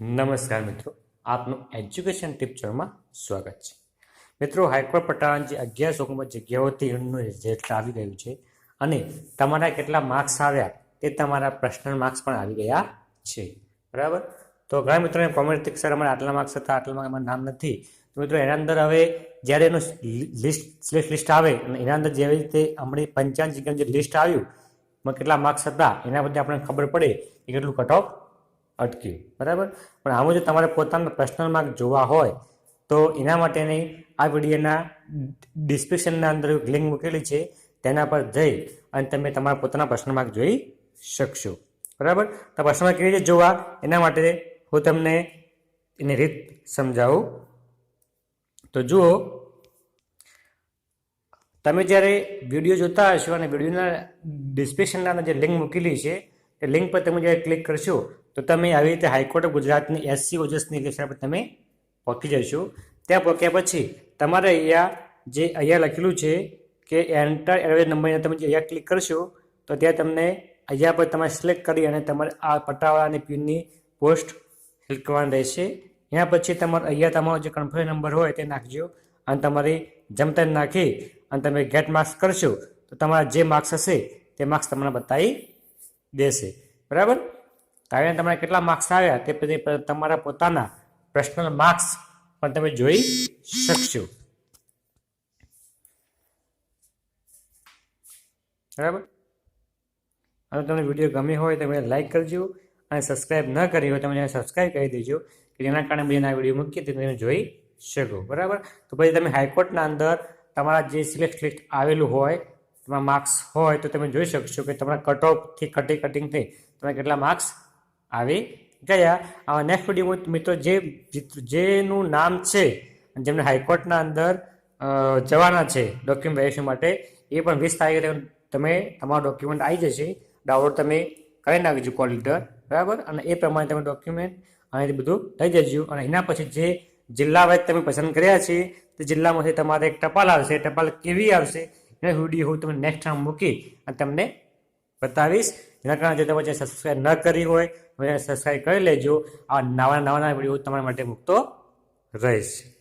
નમસ્કાર મિત્રો. આપનું એજ્યુકેશન ટીપ સ્વાગત છે. મિત્રો, હાઈકોર્ટ પટાળાની જે અગિયાર ઓગણપચાસ જગ્યાઓથી એમનું રિઝલ્ટ આવી ગયું છે અને તમારા કેટલા માર્ક્સ આવ્યા તે તમારા પ્રશ્નલ માર્ક્સ પણ આવી ગયા છે. બરાબર? તો ઘણા મિત્રોને કોમેન્ટ સર અમારે આટલા માર્ક્સ હતા, આટલા માર્ક્સ અમારા નામ નથી. તો મિત્રો, એના અંદર હવે જ્યારે એનું લિસ્ટ સિલેક્ટ લિસ્ટ આવે અને એના અંદર જેવી રીતે હમણાં પંચાવન જગ્યાનું જે લિસ્ટ આવ્યું, એમાં કેટલા માર્ક્સ હતા, એના બદલે આપણને ખબર પડે કે કેટલું કટ ઓફ અટક્યું બરાબર? પણ આવું જો તમારે પોતાના પર્સનલ માર્ક જોવા હોય, તો એના માટેની આ વિડીયોના ડિસ્ક્રિપ્શનના અંદર એક લિંક મૂકેલી છે, તેના પર જઈ અને તમે તમારા પોતાના પર્સનલ માર્ક જોઈ શકશો. બરાબર? તો પર્સનલ માર્ક કેવી રીતે જોવા? એના માટે હું તમને એની રીત સમજાવું. તો જુઓ, તમે જ્યારે વીડિયો જોતા હશો અને વિડીયોના ડિસ્ક્રિપ્શનના જે લિંક મૂકેલી છે, એ લિંક પર તમે જ્યારે ક્લિક કરશો તો તમે આવી રીતે હાઈકોર્ટ ઓફ ગુજરાતની એસસી ઓજસની ઇલેક્શન પર તમે પહોંચી જશો. ત્યાં પહોંચ્યા પછી તમારે અહીંયા જે અહીંયા લખેલું છે કે એન્ટર એરવેજ નંબરને તમે જે અહીંયા ક્લિક કરશો, તો ત્યાં તમને અહીંયા પર તમારે સિલેક્ટ કરી અને તમારે આ પટાવાળા અને પિનની પોસ્ટ ફિલ કરવાની રહેશે. એના પછી તમારે અહીંયા તમારો જે કન્ફર્મ નંબર હોય તે નાખજો અને તમારી જમતા નાખી અને તમે ગેટ માર્ક્સ કરશો, તો તમારા જે માર્ક્સ હશે તે માર્ક્સ તમને બતાવી દેશે. બરાબર? તારે તમારે કેટલા માર્ક્સ આવ્યા તે પછી તમારા પોતાના પર્સનલ માર્ક્સ પણ તમે જોઈ શકશો. બરાબર? અને તમને વીડિયો ગમ્યો હોય તો તમે લાઈક કરજો અને સબસ્ક્રાઇબ ન કરી હોય તમે સબસ્ક્રાઇબ કરી દેજો, કે જેના કારણે બીજાના વીડિયો મૂકીએ તે તમે જોઈ શકો. બરાબર? તો પછી તમે હાઈકોર્ટના અંદર તમારા જે સિલેક્ટ લિસ્ટ આવેલું હોય, તમારા માર્ક્સ હોય તો તમે જોઈ શકશો કે તમારા કટ ઓફથી કટિંગ કટિંગ થઈ તમે કેટલા માર્ક્સ આવી ગયા. આ નેક્સ્ટ વીડિયો મિત્રો જે જેનું નામ છે જેમને હાઈકોર્ટના અંદર જવાના છે ડોક્યુમેન્ટ વેરિફિકેશન માટે, એ પણ વીસ તારીખે તમે તમારો ડોક્યુમેન્ટ આવી જશે. ડાઉનલોડ તમે કરી નાખજો કોલ લીટર બરાબર? અને એ પ્રમાણે તમે ડોક્યુમેન્ટ એ બધું લઈ જજો. અને એના પછી જે જિલ્લા વાઇઝ તમે પસંદ કર્યા છે, તે જિલ્લામાંથી તમારે એક ટપાલ આવશે. ટપાલ કેવી આવશે? એનો વીડિયો હું તમને નેક્સ્ટ ટાઈમ મૂકી અને તમને બતાવીશ. જેના કારણે જો તમે સબસ્ક્રાઈબ ન કરી હોય તો સબસ્ક્રાઈબ કરી લેજો આ નવા નવા વીડિયો તમારા માટે મૂકતો રહીશ.